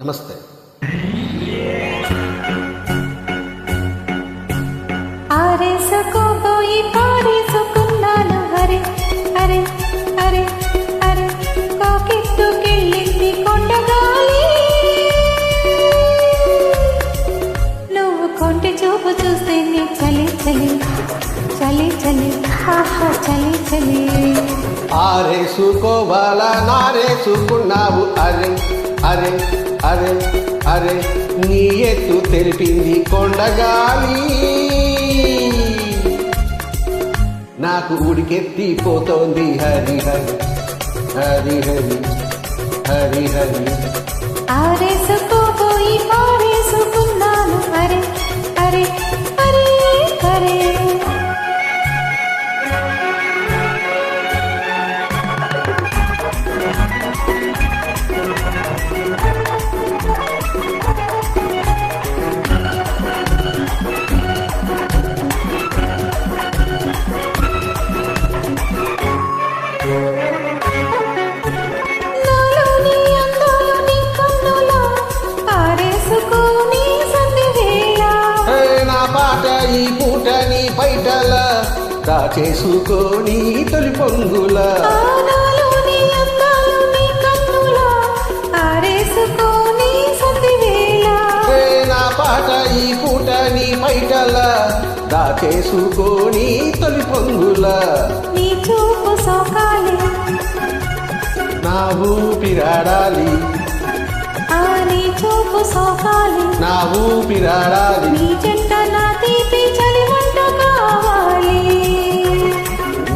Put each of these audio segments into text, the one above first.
నమస్తే. ఆరేసుకోబోయి పారేసుకున్నాను హరే హరే హరే హరే కాకెత్తుకెళ్ళింది కొండగాలి. నువ్వు కొంటి చూపు చూస్తే నీ చలి చలి చలి చలి ఆహా చలి చలి. ఆరేసుకోవాలా నారేసుకున్నావు అరే. అరే అరే అరే నీ ఎత్తు తెలిపింది కొండగాలి. నాకు ఉడికెత్తిపోతోంది హరి హరి హరి హరి హరి హరి. ఆరేసుకోబోయి ఈ పూట నీ బయటల దాచేసుకోని తొలి పొంగుల. నా పాట ఈ పూట నీ బయటల దాచేసుకోని తొలి పొంగుల. నీ చూపు సోకాలి. నా ఊపిరాడాలి. నీ చూపు సోకాలి. నా ఊపిరాడాలి నీ జంట నా తీపి చలి వంట కావాలి.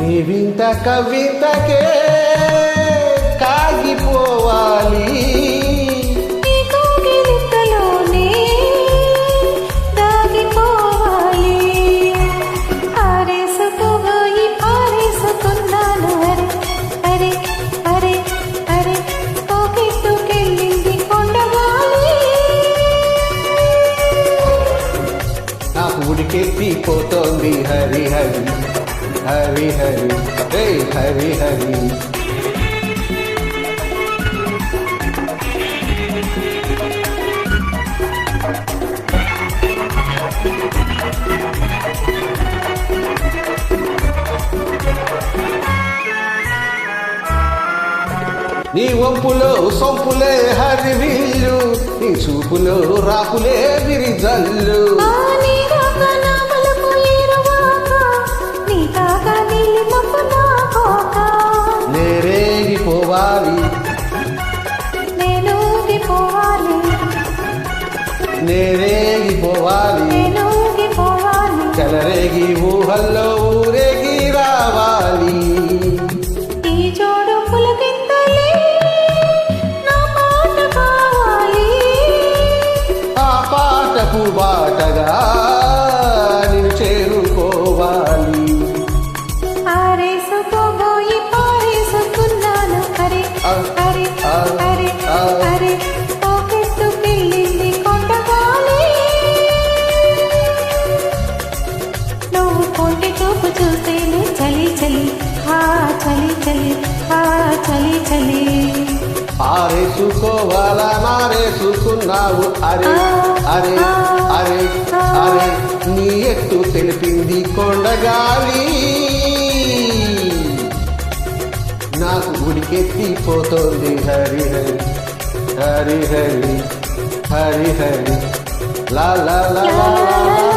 నీ వింత కవితకే నాకు ఉడికెత్తిపోతోంది హరి హరి హరి హరి రే హరి హరి. నీ వంపులో సొంపులే హరివిల్లు నీ చూపులో రాపులే విరిజల్లు. జల్లు నేరేగిపోవాలి. చెలరేగి ఊహల్లో ఊరేగి రావాలి. ఆ పాటకు బాటగా చలి చలి. ఆరేసుకోవాలా నారేసుకున్నావు. అరే అరే అరే అరే నీ ఎత్తు తెలిపింది కొండగాలి. నాకు ఉడికెత్తిపోతోంది హరి హరి హరి హరి హరి హరి. లా లా లా లా లా.